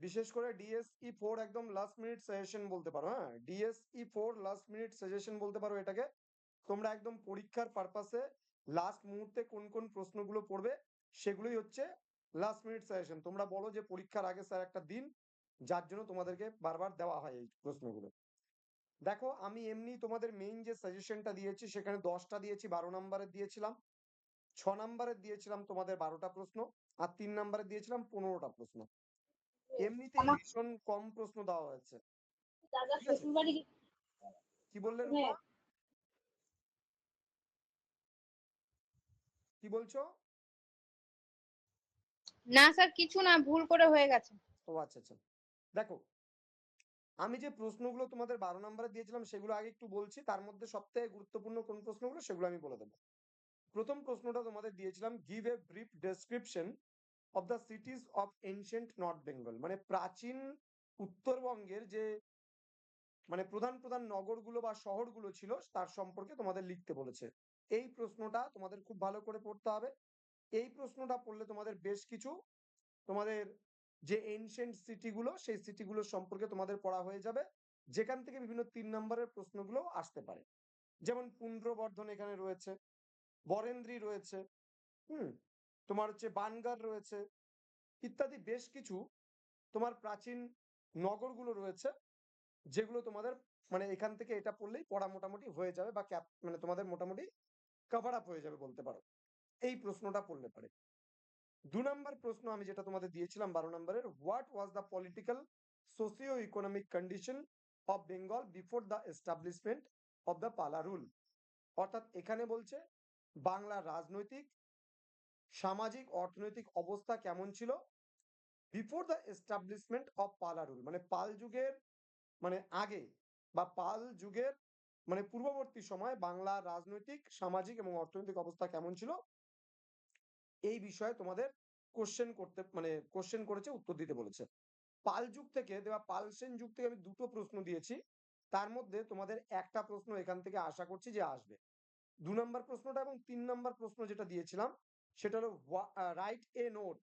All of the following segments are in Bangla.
বিশেষ করে ডিএসই ফোর একদম লাস্ট মিনিট সাজেশন বলতে পারো হ্যাঁ? DSE four last minute suggestion বলতে পারো এটাকে। তোমরা একদম পরীক্ষার পারপাসে লাস্ট মুহূর্তে কোন কোন প্রশ্নগুলো পড়বে সেগুলোই হচ্ছে লাস্ট মিনিট সাজেশন তোমরা বলো যে পরীক্ষার আগে স্যার একটা দিন, যার জন্য তোমাদেরকে বারবার দেওয়া হয় এই প্রশ্নগুলো। দেখো, আমি এমনি তোমাদের মেইন যে সাজেশনটা দিয়েছি, সেখানে দশটা দিয়েছি, বারো নম্বরের দিয়েছিলাম। ছ নম্বরের দিয়েছিলাম তোমাদের বারোটা প্রশ্ন, আর তিন নম্বরে দিয়েছিলাম পনেরোটা প্রশ্ন। এমনিতে ভীষণ কম প্রশ্ন দেওয়া হয়েছে। দাদা। কি বললেন হ্যাঁ। কি বলছো? না স্যার কিছু না ভুল করে হয়ে গেছে। ও আচ্ছা আচ্ছা। দেখো আমি যে প্রশ্নগুলো তোমাদের বারো নম্বরে দিয়েছিলাম সেগুলো আগে একটু বলছি তার মধ্যে সবথেকে গুরুত্বপূর্ণ কোন প্রশ্নগুলো সেগুলো আমি বলে দেবো। প্রথম প্রশ্নটা তোমাদের দিয়েছিলাম give a brief description of the cities of ancient north Bengal মানে প্রাচীন উত্তরবঙ্গের যে মানে প্রধান প্রধান নগরগুলো বা শহরগুলো ছিল, তার সম্পর্কে তোমাদের লিখতে বলেছে। এই প্রশ্নটা তোমাদের খুব ভালো করে পড়তে হবে। এই প্রশ্নটা পড়লে তোমাদের বেশ কিছু তোমাদের যে এনশিয়েন্ট সিটিগুলো সেই সিটিগুলোর সম্পর্কে তোমাদের পড়া হয়ে যাবে। যেখান থেকে বিভিন্ন তিন নম্বরের প্রশ্নগুলো আসতে পারে। যেমন পুন্ড্রবর্ধন এখানে রয়েছে, বরেন্দ্রী রয়েছে, হুম? তোমার হচ্ছে বানগার রয়েছে, ইত্যাদি বেশ কিছু তোমার প্রাচীন নগরগুলো রয়েছে, যেগুলো তোমাদের মানে এখান থেকে এটা পড়লেই পড়া মোটামুটি হয়ে যাবে বা ক্যাপ মানে তোমাদের মোটামুটি কভার আপ হয়ে যাবে বলতে পারো। এই প্রশ্নটা পড়লে পারে। দু নম্বর প্রশ্ন আমি যেটা তোমাদের দিয়েছিলাম বারো নম্বরের what was the political socio economic condition of Bengal before the establishment of the Pala rule অর্থাৎ এখানে বলছে বাংলার রাজনৈতিক সামাজিক, অর্থনৈতিক অবস্থা কেমন ছিল? বিফোর দ্য এস্টাবলিশমেন্ট অফ পালা মানে পাল যুগের মানে আগে বা পাল যুগের মানে পূর্ববর্তী সময় বাংলার রাজনৈতিক, সামাজিক এবং অর্থনৈতিক অবস্থা কেমন ছিল? এই বিষয়ে তোমাদের কোশ্চেন করতে মানে কোশ্চেন করেছে, উত্তর দিতে বলেছে। পাল যুগ থেকে দেওয়া পাল সেন যুগ থেকে আমি দুটো প্রশ্ন দিয়েছি। তার মধ্যে তোমাদের একটা প্রশ্ন এখান থেকে আশা করছি যে আসবে। দু নম্বর প্রশ্নটা এবং তিন নম্বর প্রশ্ন যেটা দিয়েছিলাম সেটা হলো write a note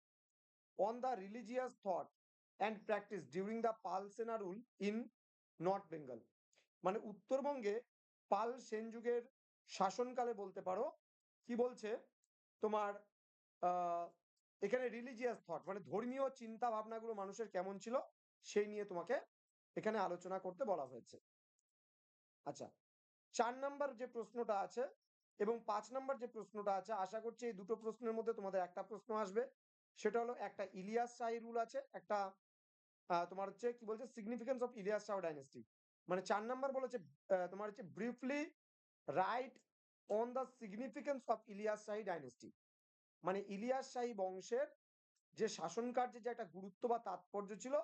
on the religious thought and practice during the Pal Sena rule in north Bengal মানে উত্তরবঙ্গে পাল সেন যুগের শাসনকালে বলতে পারো, কি বলছে? তোমার এখানে রিলিজিয়াস থট মানে ধর্মীয় চিন্তা ভাবনাগুলো মানুষের কেমন ছিল সেই নিয়ে তোমাকে এখানে আলোচনা করতে বলা হয়েছে। আচ্ছা চার নাম্বার যে প্রশ্নটা আছে এবং পাঁচ নাম্বার যে প্রশ্নটা আছে, আশা করছি এই দুটো প্রশ্নের মধ্যে তোমাদের একটা প্রশ্ন আসবে। সেটা হলো একটা ইলিয়াস শাহী রুল আছে, একটা তোমার হচ্ছে কি বলছে significance of Ilyas Shah dynasty মানে চার নাম্বার বলেছে তোমার হচ্ছে briefly write on the significance of Ilyas Shahi dynasty মানে ইলিয়াস শাহী বংশের যে শাসন কার্যে যে একটা গুরুত্ব বা তাৎপর্য ছিল,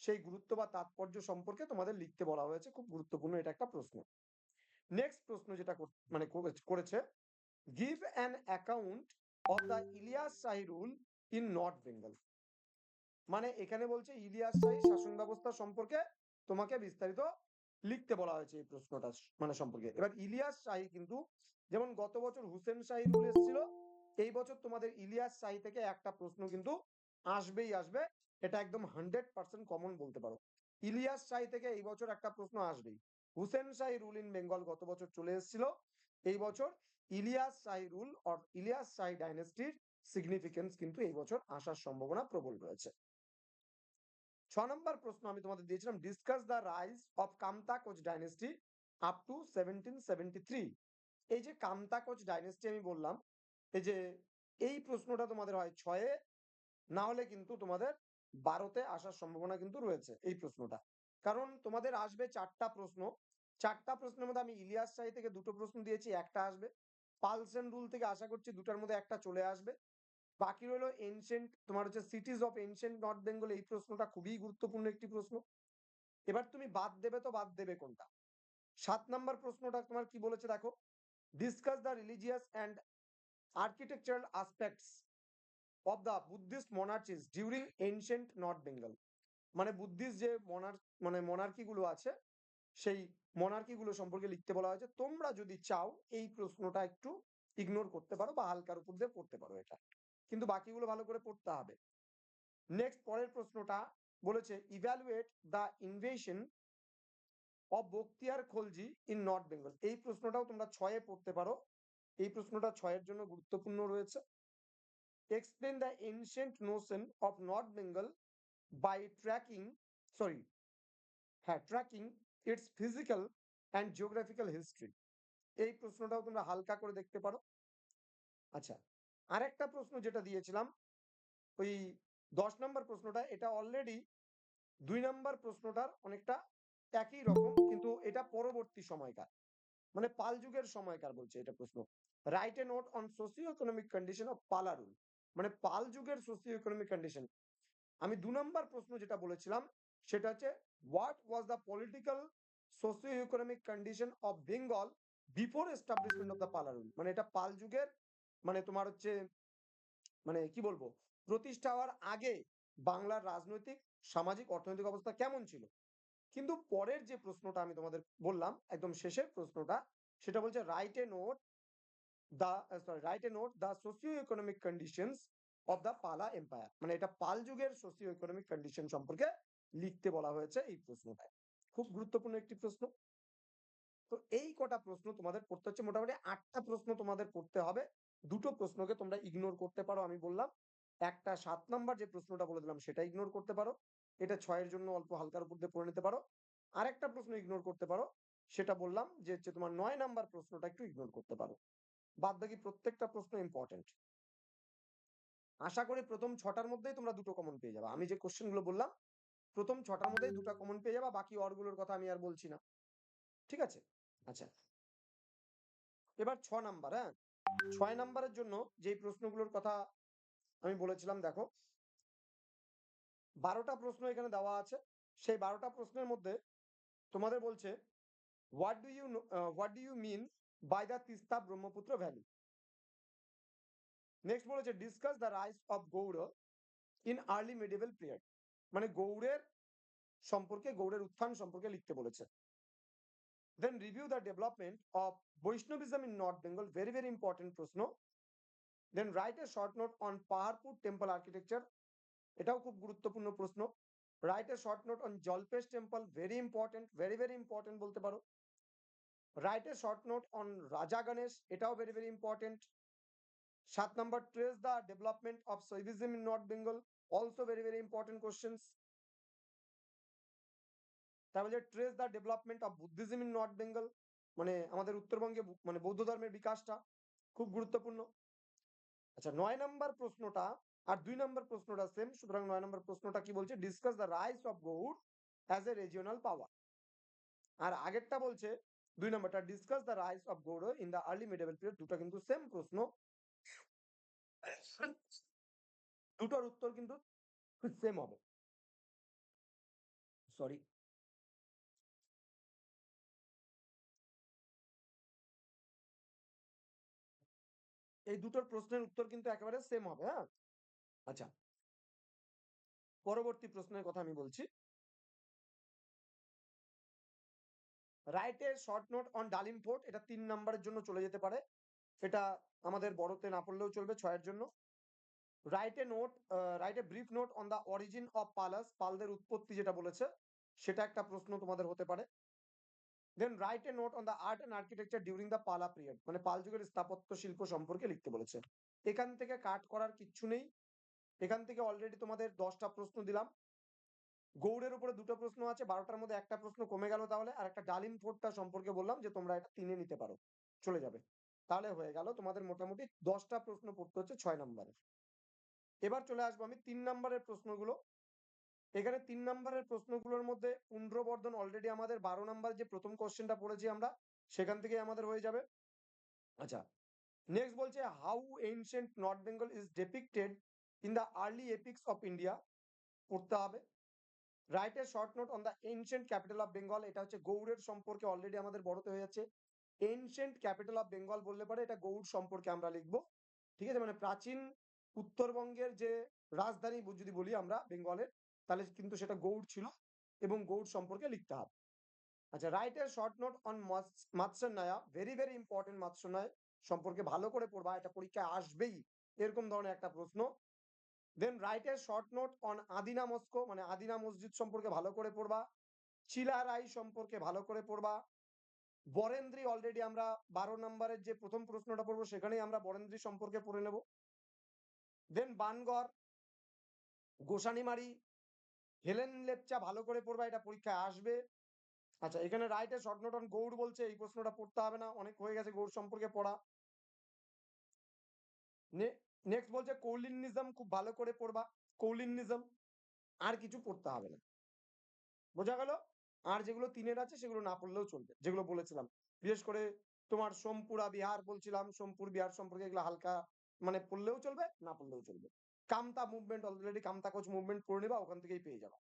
সেই গুরুত্ব বা তাৎপর্য সম্পর্কে তোমাদের লিখতে বলা হয়েছে। খুব গুরুত্বপূর্ণ এটা একটা প্রশ্ন। নেক্সট প্রশ্ন যেটা মানে করে- করেছে give an account of the Ilyas Shahi rule in north Bengal মানে এখানে বলছে ইলিয়াস শাহী শাসন ব্যবস্থা সম্পর্কে তোমাকে বিস্তারিত লিখতে বলা হয়েছে এই প্রশ্নটা মানে সম্পর্কে। এবার ইলিয়াস শাহী কিন্তু, যেমন গত বছর হুসেন শাহী রুল এসেছিল, এই বছর তোমাদের ইলিয়াস শাহী থেকে একটা প্রশ্ন কিন্তু আসবেই আসবে, এটা একদম হান্ড্রেড পার্সেন্ট কমন বলতে পারো। ইলিয়াস শাহী থেকে এই বছর একটা প্রশ্ন আসবেই। হুসেন শাহী রুল ইন বেঙ্গল গত বছর চলে এসেছিল। এই বছর ইলিয়াস শাহী রুল অর ইলিয়াস শাহী ডাইনেস্টির সিগনিফিকেন্স কিন্তু এই বছর আসার সম্ভাবনা প্রবল রয়েছে। ছ নম্বর প্রশ্ন আমি তোমাদের দিয়েছিলাম discuss the rise of Kamata Koch dynasty up to seventeen seventy three এই যে কামতা কোচ ডাইনেস্টি আমি বললাম, এই যে এই প্রশ্নটা তোমাদের হয় ছয়ে, না হলে কিন্তু তোমাদের বারোতে আসার সম্ভাবনা কিন্তু রয়েছে এই প্রশ্নটা। কারণ তোমাদের আসবে চারটা প্রশ্ন। চারটা প্রশ্নের মধ্যে আমি ইলিয়াস শাহী থেকে দুটো প্রশ্ন দিয়েছি, একটা আসবে। পালসেন রুল থেকে আশা করছি দুটার মধ্যে একটা চলে আসবে। বাকি রইল এনশিয়েন্ট, তোমার হচ্ছে cities of ancient north Bengal, এই প্রশ্নটা খুবই গুরুত্বপূর্ণ একটি প্রশ্ন। এবার তুমি বাদ দেবে তো বাদ দেবে কোনটা? সাত নাম্বার প্রশ্নটা তোমার কি বলেছে দেখো? Discuss the religious and architectural aspects of the Buddhist monarchies during ancient north Bengal মানে বুদ্ধিস্ট যে মনার মানে মনার্কি গুলো আছে, সেই মনার্কি গুলো সম্পর্কে লিখতে বলা হয়েছে, তোমরা যদি চাও এই প্রশ্নটা একটু ইগনোর করতে পারো বা হালকার উপর দিয়ে পড়তে পারো এটা। কিন্তু বাকিগুলো ভালো করে পড়তে হবে। নেক্সট পরের প্রশ্নটা বলেছে evaluate the invasion of Bakhtiyar Khalji in north Bengal এই প্রশ্নটাও তোমরা ছয়ে পড়তে পারো। এই প্রশ্নটা ছয়ের জন্য গুরুত্বপূর্ণ রয়েছে। Explain the ancient notion of north Bengal by tracking sorry হ্যাঁ tracking it's physical and geographical history এই প্রশ্নটাও তোমরা হালকা করে দেখতে পারো। আচ্ছা আরেকটা প্রশ্ন যেটা দিয়েছিলাম, ওই দশ নম্বর প্রশ্নটা, এটা অলরেডি দুই নম্বর প্রশ্নটার অনেকটা একই রকম, কিন্তু এটা পরবর্তী সময়কার মানে পাল যুগের সময়কার বলছে এটা প্রশ্ন। Write a note on socio economic condition of Pala rule মানে পাল যুগের সোসিও ইকোনমিক কন্ডিশন আমি দু নম্বর প্রশ্ন যেটা বলেছিলাম, সেটা হচ্ছে what was the political socio economic condition of Bengal before establishment of the Pala rule মানে এটা পাল যুগের মানে তোমার হচ্ছে মানে কি বলব, প্রতিষ্ঠা হওয়ার আগে বাংলার রাজনৈতিক, সামাজিক, অর্থনৈতিক অবস্থা কেমন ছিল? কিন্তু পরের যে প্রশ্নটা আমি তোমাদের বললাম, একদম শেষের প্রশ্নটা, সেটা বলছে write a note the sorry write a note the socio economic conditions of the Pala empire মানে এটা পাল যুগের সোসিও ইকোনমিক কন্ডিশন সম্পর্কে লিখতে বলা হয়েছে এই প্রশ্নটায়। খুব গুরুত্বপূর্ণ একটি প্রশ্ন। তো এই কটা প্রশ্ন তোমাদের পড়তে হচ্ছে। মোটামুটি আটটা প্রশ্ন তোমাদের পড়তে হবে। দুটো প্রশ্নকে তোমরা ইগনোর করতে পারো, আমি বললাম। একটা সাত নাম্বার যে প্রশ্নটা বলে দিলাম, সেটা ইগনোর করতে পারো। এটা ছয়ের জন্য অল্প হালকার উপর দিয়ে পড়ে নিতে পারো। আর একটা প্রশ্ন ইগনোর করতে পারো, সেটা বললাম যে হচ্ছে তোমার নয় নাম্বার প্রশ্নটা একটু ইগনোর করতে পারো। বাদ বাকি প্রত্যেকটা প্রশ্ন ইম্পর্টেন্ট আশা করি প্রথম ছটার মধ্যেই তোমরা দুটো কমন পেয়ে যাবে। আমি যে কোশ্চেনগুলো বললাম, প্রথম ছটার মধ্যেই দুটো কমন পেয়ে যাবা, বাকি অরগুলোর কথা আমি আর বলছি না। ঠিক আছে? আচ্ছা। এবার ছ নাম্বার হ্যাঁ? ছয় নাম্বারের জন্য যেই প্রশ্নগুলোর কথা আমি বলেছিলাম, দেখো। বারোটা প্রশ্ন এখানে দেওয়া আছে। সেই বারোটা প্রশ্নের মধ্যে তোমাদের বলছে what do you what do you mean by the Teesta Brahmaputra valley next বলেছে discuss the rise of Gaur in early medieval period মানে গৌড়ের সম্পর্কে, গৌড়ের উত্থান সম্পর্কে লিখতে বলেছে। Then review the development of Vaishnavism in North Bengal very very important প্রশ্ন। Then write a short note on Paharpur temple architecture এটাও খুব গুরুত্বপূর্ণ প্রশ্ন। Write a short note on Jalpesh temple very important very very important বলতে পারো। Write a short note on Raja Ganesh এটাও ভেরি ভেরি ইম্পর্টেন্ট সাত নম্বর trace the development of Shaivism in north Bengal also very very important questions তারপরে trace the development of Buddhism in north Bengal মানে আমাদের উত্তরবঙ্গে মানে বৌদ্ধ ধর্মের বিকাশটা খুব গুরুত্বপূর্ণ। আচ্ছা নয় নম্বর প্রশ্নটা আর দুই নম্বর প্রশ্নটা সেম সুতরাং নয় নম্বর প্রশ্নটা কি বলছে? Discuss the rise of Gaur as a regional power আর আগেরটা বলছে, দুই নম্বরটা discuss the rise of Gaur in the early medieval period দুটো কিন্তু সেম প্রশ্ন। দুটোর উত্তর কিন্তু সেম হবে। সরি এই দুটোর প্রশ্নের উত্তর কিন্তু একেবারে সেম হবে হ্যাঁ? আচ্ছা। পরবর্তী প্রশ্নের কথা আমি বলছি। Write short note on Dalim fort এটা তিন নম্বরের জন্য চলে যেতে পারে। এটা আমাদের বড়তে না পড়লেও চলবে, ছয়ের জন্য। Write a note write a brief note on the origin of Palas পালদের উৎপত্তি যেটা বলেছে, সেটা একটা প্রশ্ন তোমাদের হতে পারে। Then write a note on the art and architecture during the Pala period মানে পাল যুগের স্থাপত্য শিল্প সম্পর্কে লিখতে বলেছে। এখান থেকে কাট করার কিচ্ছু নেই। এখান থেকে অলরেডি তোমাদের দশটা প্রশ্ন দিলাম। গৌড়ের উপরে দুটো প্রশ্ন আছে, বারোটার মধ্যে একটা প্রশ্ন কমে গেল তাহলে, আর একটা ডালিম ফোর্টটা সম্পর্কে বললাম যে তোমরা এটা তিনে নিতে পারো। চলে যাবে। তাহলে হয়ে গেল, তোমাদের মোটামুটি দশটা প্রশ্ন পড়তে হচ্ছে ছয় নম্বরের। এবার চলে আসব আমি তিন নম্বরের প্রশ্নগুলো। এখানে তিন নম্বরের প্রশ্নগুলোর মধ্যে পুণ্ড্রবর্ধন অলরেডি আমাদের বারো নম্বর যে প্রথম কোশ্চেনটা পড়েছি আমরা, সেখান থেকে আমাদের হয়ে যাবে। আচ্ছা নেক্সট বলছে how ancient north Bengal is depicted in the early epics of India পড়তে হবে। Write a short note on the ancient capital of Bengal এটা হচ্ছে গৌড়ের সম্পর্কে অলরেডি আমাদের বড়তে হয়ে যাচ্ছে। এনশিয়েন্ট ক্যাপিটাল অফ বেঙ্গল বললে পারে, এটা গৌড় সম্পর্কে আমরা লিখব। ঠিক আছে মানে প্রাচীন উত্তরবঙ্গের যে রাজধানী যদি বলি আমরা বেঙ্গলের, তাহলে কিন্তু সেটা গৌড় ছিল এবং গৌড় সম্পর্কে লিখতে হবে। আচ্ছা write a short note on Matsyanyaya very very important Matsyanyaya সম্পর্কে ভালো করে পড়বা, এটা পরীক্ষায় আসবেই, এরকম ধরনের একটা প্রশ্ন। Then write a short note on Adina mosque মানে আদিনা মসজিদ সম্পর্কে ভালো করে পড়বা চিলা চিলারাই সম্পর্কে ভালো করে পড়বা, বরেন্দ্রী অলরেডি আমরা বারো নম্বরের যে প্রথম প্রশ্নটা পড়ব, সেখানেই আমরা বরেন্দ্রী সম্পর্কে পড়ে নেব। দেন বানগড় গোসানিমারি হেলেন লেপচা ভালো করে পড়বা, এটা পরীক্ষায় আসবে। আচ্ছা এখানে রাইটে অন গৌড় বলছে, এই প্রশ্নটা পড়তে হবে না, অনেক হয়ে গেছে গৌড় সম্পর্কে পড়া। নেক্সট বলছে কৌলিনিজম, খুব ভালো করে পড়বা, কৌলিনিজম, আর কিছু পড়তে হবে না। বোঝা গেল? আর যেগুলো তিনের আছে, সেগুলো না পড়লেও চলবে, যেগুলো বলেছিলাম। বিশেষ করে তোমার সোমপুরা বিহার বলছিলাম, সোমপুর বিহার সম্পর্কে এগুলো হালকা মানে পড়লেও চলবে, না পড়লেও চলবে। Kamata movement already Kamata Koch movement পড়ে নিবা, ওখান থেকেই পেয়ে যাবা।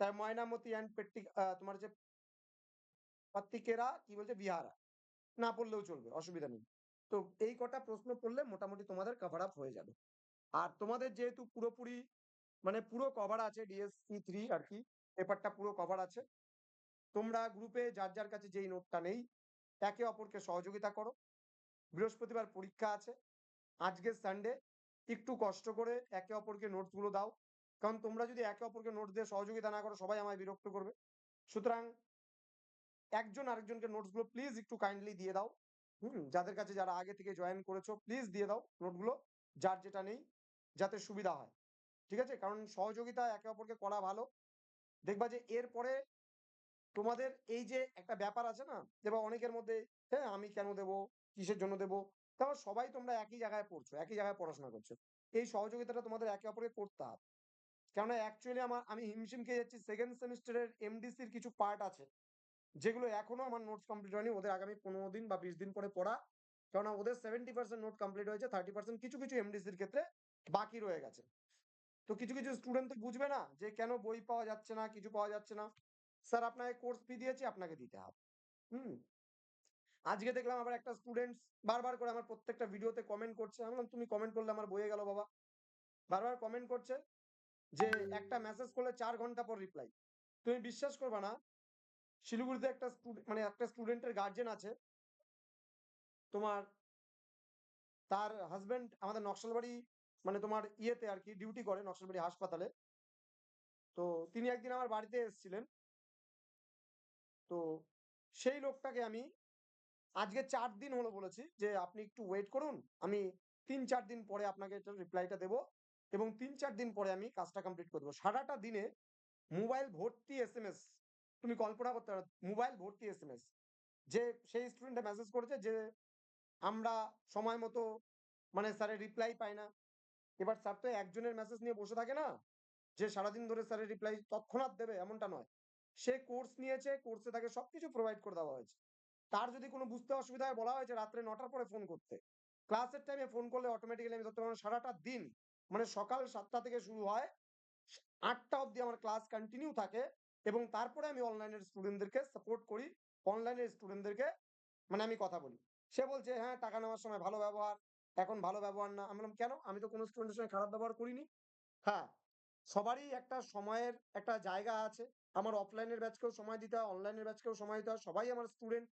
তাই ময়নামতি অ্যান্ড পেট্টি তোমার যে পাত্তিকেরা, কি বলছে, বিহারা, না পড়লেও চলবে, অসুবিধা নেই। তো এই কটা প্রশ্ন পড়লে মোটামুটি তোমাদের কভার আপ হয়ে যাবে। আর তোমাদের যেহেতু পুরোপুরি মানে পুরো কভার আছে ডিএসসি থ্রি আর কি পেপারটা পুরো কভার আছে, তোমরা গ্রুপে যার যার কাছে যেই নোটটা নেই, একে অপরকে সহযোগিতা করো। বৃহস্পতিবার পরীক্ষা আছে আজকে সানডে একটু কষ্ট করে একে অপরকে নোটসগুলো দাও। কারণ তোমরা যদি একে অপরকে নোট দিয়ে সহযোগিতা না করো, সবাই আমায় বিরক্ত করবে। সুতরাং একজন আরেকজনকে নোটসগুলো প্লিজ একটু কাইন্ডলি দিয়ে দাও। হুম, যাদের কাছে যারা আগে থেকে জয়েন করেছ প্লিজ দিয়ে দাও নোটগুলো যার যেটা নেই, যাতে সুবিধা হয়। ঠিক আছে? কারণ সহযোগিতা একে অপরকে করা ভালো। দেখবা যে এরপরে তোমাদের এই যে একটা ব্যাপার আছে না, এবার অনেকের মধ্যে হ্যাঁ আমি কেন দেবো? কিসের জন্য দেবো? তারপর সবাই তোমরা একই জায়গায় পড়ছো, একই জায়গায় পড়াশোনা করছ। এই সহযোগিতাটা তোমাদের একে অপরকে করতে হবে। কেননা অ্যাকচুয়ালি আমার, আমি হিমশিম খেয়ে যাচ্ছি সেকেন্ড সেমিস্টারের এমডিসির কিছু পার্ট আছে, যেগুলো এখনও আমার নোটস কমপ্লিট হয়নি, ওদের আগামী পনেরো দিন বা বিশ দিন পরে পড়া। কেননা ওদের সেভেন্টি পার্সেন্ট নোট কমপ্লিট হয়েছে থার্টি পার্সেন্ট কিছু কিছু এমডিসির ক্ষেত্রে বাকি রয়ে গেছে। তো কিছু কিছু স্টুডেন্ট তো বুঝবে না যে কেন বই পাওয়া যাচ্ছে না, কিছু পাওয়া যাচ্ছে না। স্যার, আপনাকে কোর্স ফি দিয়েছি, আপনাকে দিতে হবে। হুম? আজকে দেখলাম আবার একটা স্টুডেন্টস বারবার করে আমার প্রত্যেকটা ভিডিওতে কমেন্ট করছে। আমি তুমি কমেন্ট করলে আমার বইয়ে গেল বাবা। বারবার কমেন্ট করছে যে, একটা মেসেজ করলে চার ঘণ্টা পর রিপ্লাই তুমি বিশ্বাস করবে না, শিলিগুড়িতে একটা মানে একটা স্টুডেন্টের গার্জেন আছে। তোমার, তার হাজবেন্ড আমাদের নকশালবাড়ি মানে তোমার ইয়েতে আর কি ডিউটি করে, নকশালবাড়ি হাসপাতালে। তো তিনি একদিন আমার বাড়িতে এসেছিলেন। তো সেই লোকটাকে আমি আজকে চার দিন হলো বলেছি যে, আপনি একটু ওয়েট করুন। আমি তিন, চার দিন পরে আপনাকে এটা রিপ্লাইটা দেবো এবং তিন, চার দিন পরে আমি কাজটা কমপ্লিট করে দেবো। সারাটা দিনে মোবাইল ভর্তি এস এম এস তুমি কল্পনা করতে পারো মোবাইল ভর্তি এস এম এস যে সেই স্টুডেন্টটা মেসেজ করেছে যে, আমরা সময় মতো মানে স্যারের রিপ্লাই পাই না। এবার স্যার তো একজনের মেসেজ নিয়ে বসে থাকে না, যে সারাদিন ধরে স্যারের রিপ্লাই তৎক্ষণাৎ দেবে, এমনটা নয়। সে কোর্স নিয়েছে কোর্সে তাকে সবকিছু প্রোভাইড করে দেওয়া হয়েছে। তার যদি কোনো বুঝতে অসুবিধা হয়, বলা হয়েছে রাত্রে নটার পরে ফোন করতে। ক্লাসের টাইমে ফোন করলে অটোমেটিক্যালি আমি ধরতে পারব সারাটা দিন মানে সকাল সাতটা থেকে শুরু হয়, আটটা অবধি আমার ক্লাস কন্টিনিউ থাকে এবং তারপরে আমি অনলাইনের স্টুডেন্টদেরকে সাপোর্ট করি অনলাইনের স্টুডেন্টদেরকে মানে আমি কথা বলি। সে বলছে হ্যাঁ টাকা নেওয়ার সময় ভালো ব্যবহার, এখন ভালো ব্যবহার না। আমি বললাম, কেন? আমি তো কোনো স্টুডেন্টের সঙ্গে খারাপ ব্যবহার করিনি। হ্যাঁ সবারই একটা সময়ের একটা জায়গা আছে। আমার অফলাইনের ব্যাচকেও সময় দিতে হয় অনলাইনের ব্যাচকেও সময় দিতে হয়, সবাই আমার স্টুডেন্ট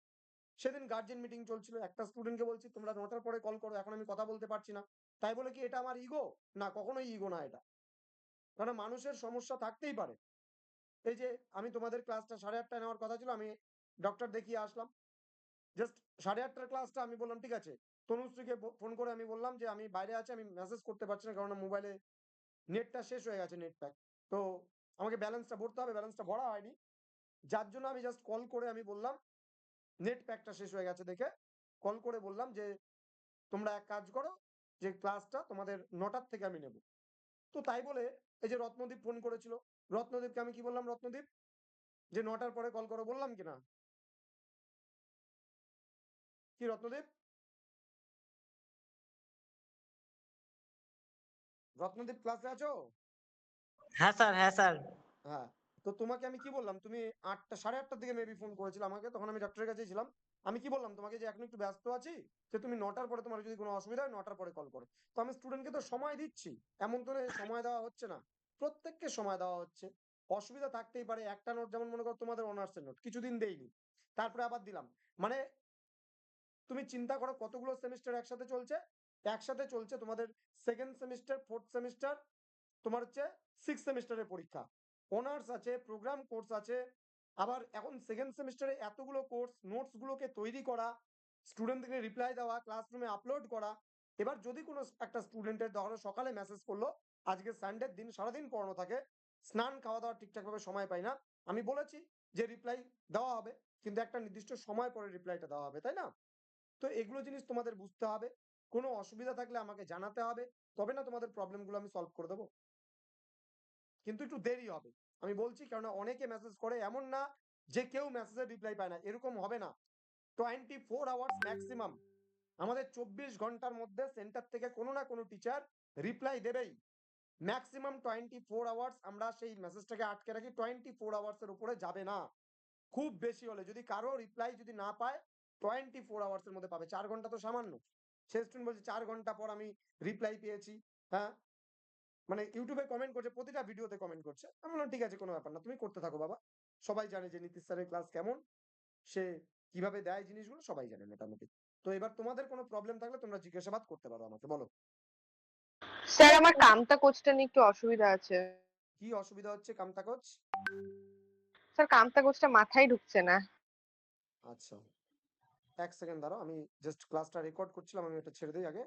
সেদিন গার্জেন মিটিং চলছিল, একটা স্টুডেন্টকে বলছি, তোমরা নটার পরে কল করো, এখন আমি কথা বলতে পারছি না। তাই বলে কি, এটা আমার ইগো না, কখনোই ইগো না এটা। কারণ মানুষের সমস্যা থাকতেই পারে। এই যে, আমি তোমাদের ক্লাসটা সাড়ে আটটায় নেওয়ার কথা ছিল, আমি ডক্টর দেখিয়ে আসলাম। জাস্ট সাড়ে আটটার ক্লাসটা আমি বললাম, ঠিক আছে। তনুশ্রীকে ফোন করে আমি বললাম যে, আমি বাইরে আছি, আমি মেসেজ করতে পারছি না কারণ মোবাইলে নেটটা শেষ হয়ে গেছে নেট প্যাক তো আমাকে ব্যালেন্সটা ভরতে হবে ব্যালেন্সটা ভরা হয়নি। যার জন্য আমি জাস্ট কল করে আমি বললাম নেট প্যাকটা শেষ হয়ে গেছে দেখে কল করে বললাম যে তোমরা এক কাজ করো যে ক্লাসটা তোমাদের নটার থেকে আমি নেব। তো তাই বলে এই যে রত্নদীপ ফোন করেছিল। রত্নদীপকে আমি কি বললাম রত্নদীপ যে নটার পরে কল করো বললাম কিনা? কি রত্নদীপ? রত্নদীপ ক্লাসে আছো? হ্যাঁ স্যার হ্যাঁ স্যার। হ্যাঁ। তো তোমাকে আমি কি বললাম? তুমি আটটা, সাড়ে আটটার দিকে মেবি ফোন করেছিল আমাকে, তখন আমি ডক্টরের কাছেই ছিলাম। আমি কি বললাম তোমাকে যে এখন একটু ব্যস্ত আছি, যে তুমি নটার পরে তোমার যদি কোনো অসুবিধা হয় নটার পরে কল করো। তো আমি স্টুডেন্টকে তো সময় দিচ্ছি, এমন তো সময় দেওয়া হচ্ছে না। প্রত্যেককে সময় দেওয়া হচ্ছে। অসুবিধা থাকতেই পারে, একটা নোট যেমন মনে করো তোমাদের অনার্সের নোট কিছুদিন দেইনি। তারপরে আবার দিলাম। মানে তুমি চিন্তা করো কতগুলো সেমিস্টার একসাথে চলছে। একসাথে চলছে তোমাদের সেকেন্ড সেমিস্টার ফোর্থ সেমিস্টার তোমার হচ্ছে সিক্স সেমিস্টারের পরীক্ষা। অনার্স আছে প্রোগ্রাম কোর্স আছে, আবার এখন সেকেন্ড সেমিস্টারে এতগুলো কোর্স নোটস গুলোকে তৈরি করা স্টুডেন্টদেরকে রিপ্লাই দেওয়া ক্লাসরুমে আপলোড করা, এবার যদি কোনো একটা স্টুডেন্টের ধরো সকালে মেসেজ করল, আজকে সানডের দিন, সারাদিন পড়ানো থাকে, স্নান খাওয়া দাওয়া ঠিকঠাকভাবে সময় পাই না, আমি বলেছি যে রিপ্লাই দেওয়া হবে, কিন্তু একটা নির্দিষ্ট সময় পরে রিপ্লাইটা দেওয়া হবে, তাই না? তো এগুলো জিনিস তোমাদের বুঝতে হবে, কোনো অসুবিধা থাকলে আমাকে জানাতে হবে, তবে না তোমাদের প্রবলেমগুলো আমি সলভ করে দেবো। কিন্তু একটু দেরি হবে। আমি বলছি কেননা অনেকে মেসেজ করে, এমন না যে কেউ মেসেজের রিপ্লাই পায় না, এরকম হবে না। টোয়েন্টি ফোর আওয়ার্স ম্যাক্সিমাম আমাদের চব্বিশ ঘণ্টার মধ্যে সেন্টার থেকে কোনো না কোনো টিচার রিপ্লাই দেবেই। ম্যাক্সিমাম টোয়েন্টি ফোর আওয়ার্স আমরা সেই মেসেজটাকে আটকে রাখি টোয়েন্টি ফোর আওয়ার্স এর উপরে যাবে না। খুব বেশি হলে যদি কারও রিপ্লাই যদি না পায় টোয়েন্টি ফোর আওয়ার্স এর মধ্যে পাবে। চার ঘণ্টা তো সামান্য। সে স্টুডেন্ট বলছে, চার ঘণ্টা পর আমি রিপ্লাই পেয়েছি। হ্যাঁ? মানে ইউটিউবে কমেন্ট করছে প্রতিটা ভিডিওতে কমেন্ট করছে। আমি বললাম ঠিক আছে কোনো ব্যাপার না তুমি করতে থাকো বাবা। সবাই জানে যে নীতিশ স্যারের ক্লাস কেমন সে কীভাবে দেয় জিনিসগুলো সবাই জানে মোটামুটি। তো এবার তোমাদের কোনো প্রবলেম থাকলে তোমরা জিজ্ঞাসাবাদ করতে পারো আমাকে বলো। স্যার আমার কামতা কোচটা নিয়ে একটু অসুবিধা আছে। কি অসুবিধা হচ্ছে কামতা কোচ স্যার কামতা কোচটা মাথায় ঢুকছে না। আচ্ছা। এক সেকেন্ড দাঁড়াও আমি জাস্ট ক্লাসটা রেকর্ড করছিলাম আমি এটা ছেড়ে দিই আগে।